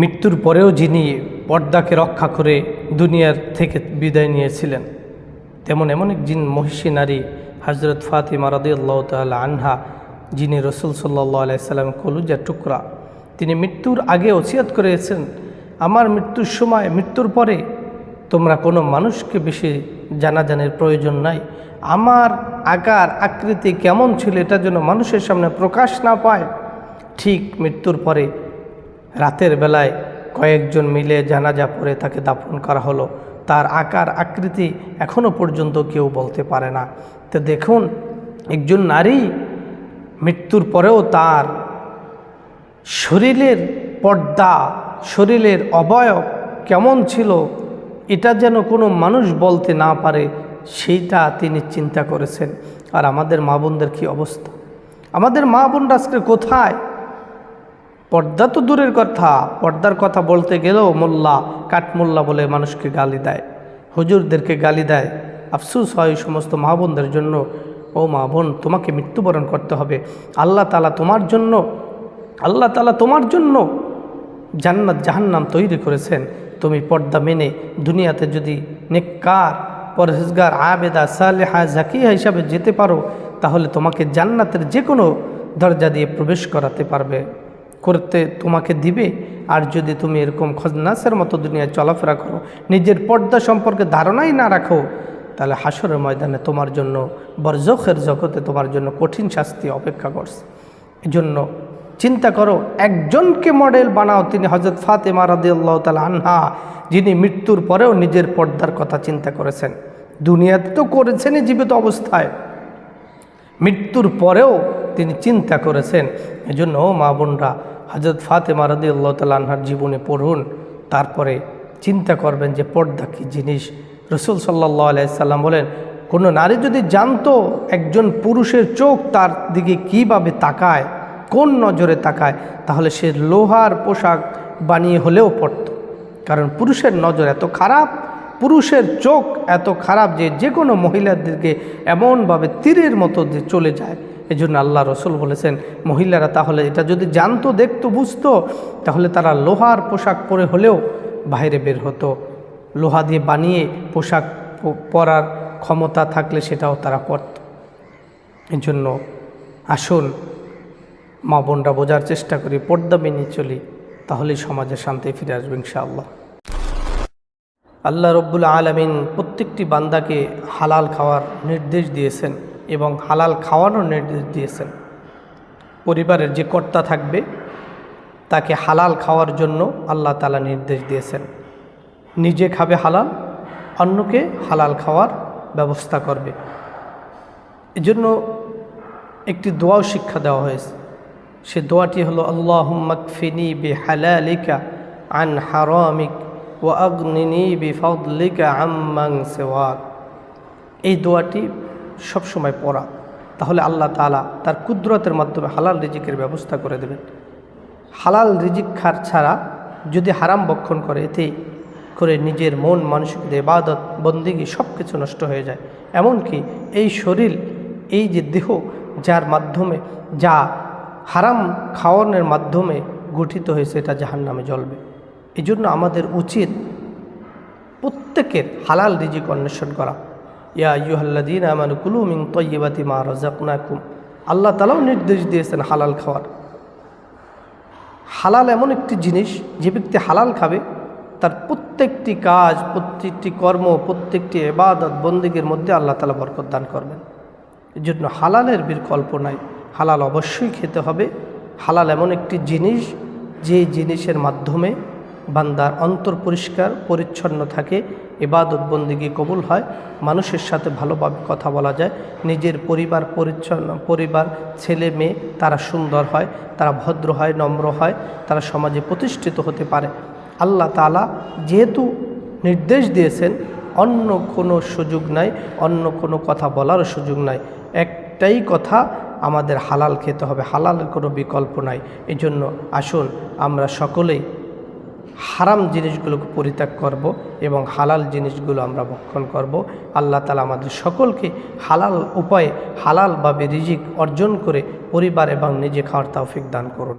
মৃত্যুর পরেও যিনি পর্দাকে রক্ষা করে দুনিয়ার থেকে বিদায় নিয়েছিলেন, তেমন এমন এক জিন মহিষী নারী হজরত ফাতিমা রদিয়াল্লাহ তাল্লাহ আনহা, যিনি রসুল সাল্লাহ আলাইসাল্লাম কলুজার টুকরা। তিনি মৃত্যুর আগে ওসিয়াত করেছেন, আমার মৃত্যুর সময়, মৃত্যুর পরে তোমরা কোনো মানুষকে বেশি জানাজানের প্রয়োজন নাই। আমার আকার, আকৃতি কেমন ছিল এটা যেন মানুষের সামনে প্রকাশ না পায়। ঠিক মৃত্যুর পরে রাতের বেলায় কয়েকজন মিলে জানাজা পরে তাকে দাফন করা হলো। তার আকার, আকৃতি এখনও পর্যন্ত কেউ বলতে পারে না। তো দেখুন, একজন নারী মৃত্যুর পরেও তার শরীরের পর্দা, শরীরের অবয়ব কেমন ছিল, এটা যেন কোনো মানুষ বলতে না পারে, সেইটা তিনি চিন্তা করেছেন। আর আমাদের মা বোনদের কী অবস্থা? আমাদের মা বোনরা আজকে কোথায়? পর্দা তো দূরের কথা, পর্দার কথা বলতে গেলেও মোল্লা, কাঠমোল্লা বলে মানুষকে গালি দেয়, হুজুরদেরকে গালি দেয়। আফসুস হয় সমস্ত মা বোনদের জন্য। ও মা বোন, তোমাকে মৃত্যুবরণ করতে হবে। আল্লাহ তালা তোমার জন্য, আল্লাহ তালা তোমার জন্য জান্নাত, জাহান্নাম তৈরি করেছেন। তুমি পর্দা মেনে দুনিয়াতে যদি নেককার, পরহেজগার, আবেদা, সালেহা জাকিয়া হিসাবে যেতে পারো, তাহলে তোমাকে জান্নাতের যে কোনো দরজা দিয়ে প্রবেশ করাতে পারবে। করতে তোমাকে দিবে, আর যদি তুমি এরকম খজনাসের মতো দুনিয়ায় চলাফেরা করো, নিজের পর্দা সম্পর্কে ধারণাই না রাখো, তাহলে হাসরের ময়দানে তোমার জন্য, বরজখের জগতে তোমার জন্য কঠিন শাস্তি অপেক্ষা করছে। এজন্য চিন্তা করো, একজনকে মডেল বানাও, তিনি হজরত ফাতেমা রাদিয়াল্লাহ তাল আনহা, যিনি মৃত্যুর পরেও নিজের পর্দার কথা চিন্তা করেছেন। দুনিয়াতে তো করেছেনই জীবিত অবস্থায়। মৃত্যুর পরেও তিনি চিন্তা করেছেন। এজন্য ও মা বোনরা হজরত ফাতেমা রাদি আল্লাহ তাল্লাহার জীবনে পড়ুন, তারপরে চিন্তা করবেন যে পর্দা কী জিনিস। রসুল সাল্লাহ আলাইসাল্লাম বলেন, কোনো নারী যদি জানতো একজন পুরুষের চোখ তার দিকে কীভাবে তাকায়, কোন নজরে তাকায়, তাহলে সে লোহার পোশাক বানিয়ে হলেও পড়ত। কারণ পুরুষের নজর এত খারাপ, পুরুষের চোখ এত খারাপ যে যে কোনো মহিলাদেরকে এমনভাবে তীরের মতো চলে যায়। এই জন্য আল্লাহ রসুল বলেছেন, মহিলারা তাহলে এটা যদি জানতো, দেখতো, বুঝতো, তাহলে তারা লোহার পোশাক পরে হলেও বাইরে বের হতো। লোহা দিয়ে বানিয়ে পোশাক পরার ক্ষমতা থাকলে সেটাও তারা করত। এই জন্য আসুন, মা বোনরা বোঝার চেষ্টা করি, পর্দা মেনে চলি, তাহলেই সমাজে শান্তি ফিরে আসবে ইনশাআল্লাহ। আল্লাহ রব্বুল আলমিন প্রত্যেকটি বান্দাকে হালাল খাওয়ার নির্দেশ দিয়েছেন। এবং হালাল খাওয়ানোর নির্দেশ দিয়েছেন। পরিবারের যে কর্তা থাকবে, তাকে হালাল খাওয়ার জন্য আল্লাহ তালা নির্দেশ দিয়েছেন। নিজে খাবে হালাল, অন্যকে হালাল খাওয়ার ব্যবস্থা করবে। এজন্য একটি দোয়াও শিক্ষা দেওয়া হয়েছে। সে দোয়াটি হলো আল্লাহ মকফিনি বে হালালিকা আন হারামিক ও অগ্নিনি বি ফদলিকা আম্মাং সেওয়াক। এই দোয়াটি সবসময় পড়া, তাহলে আল্লাহ তালা তার কুদরতের মাধ্যমে হালাল রিজিকের ব্যবস্থা করে দেবেন। হালাল রিজিক খার ছাড়া যদি হারাম বক্ষণ করে, এতে করে নিজের মন মানসিক ইবাদত, বন্দিগি সব কিছু নষ্ট হয়ে যায়। এমনকি এই শরীর, এই যে দেহ, যার মাধ্যমে, যা হারাম খাওয়ানোর মাধ্যমে গঠিত হয়েছে, এটা জাহান নামে জ্বলবে। এই আমাদের উচিত প্রত্যেকের হালাল রিজিক অন্বেষণ করা। ইয়া ইউহাল্লাদিন আমানু কুলু মিং তৈবাতি মা রাজাকুম আল্লাহ তালাও নির্দেশ দিয়েছেন হালাল খাওয়ার। হালাল এমন একটি জিনিস, যে ব্যক্তি হালাল খাবে, তার প্রত্যেকটি কাজ, প্রত্যেকটি কর্ম, প্রত্যেকটি এবাদত বন্দীগীর মধ্যে আল্লাহ তালা বরকত দান করবেন। এই জন্য হালালের বিকল্প নাই হালাল অবশ্যই খেতে হবে। হালাল এমন একটি জিনিস, যে জিনিসের মাধ্যমে বান্দার অন্তর পরিষ্কার, পরিচ্ছন্ন থাকে এবাদত বন্দিগি কবুল হয়, মানুষের সাথে ভালোভাবে কথা বলা যায়। নিজের পরিবার পরিচ্ছন্ন, পরিবার, ছেলে মেয়ে, তারা সুন্দর হয়, তারা ভদ্র হয়, নম্র হয়, তারা সমাজে প্রতিষ্ঠিত হতে পারে। আল্লাহ তালা যেহেতু নির্দেশ দিয়েছেন, অন্য কোনো সুযোগ নাই, অন্য কোনো কথা বলার সুযোগ নাই। একটাই কথা, আমাদের হালাল খেতে হবে। হালালের কোনো বিকল্প নাই। এজন্য জন্য আসুন, আমরা সকলেই হারাম জিনিসগুলোকে পরিত্যাগ করব এবং হালাল জিনিসগুলো আমরা ভক্ষণ করব। আল্লাহ তালা আমাদের সকলকে হালাল উপায়ে হালালভাবে রিজিক অর্জন করে পরিবার এবং নিজে খাওয়ার তৌফিক দান করুন।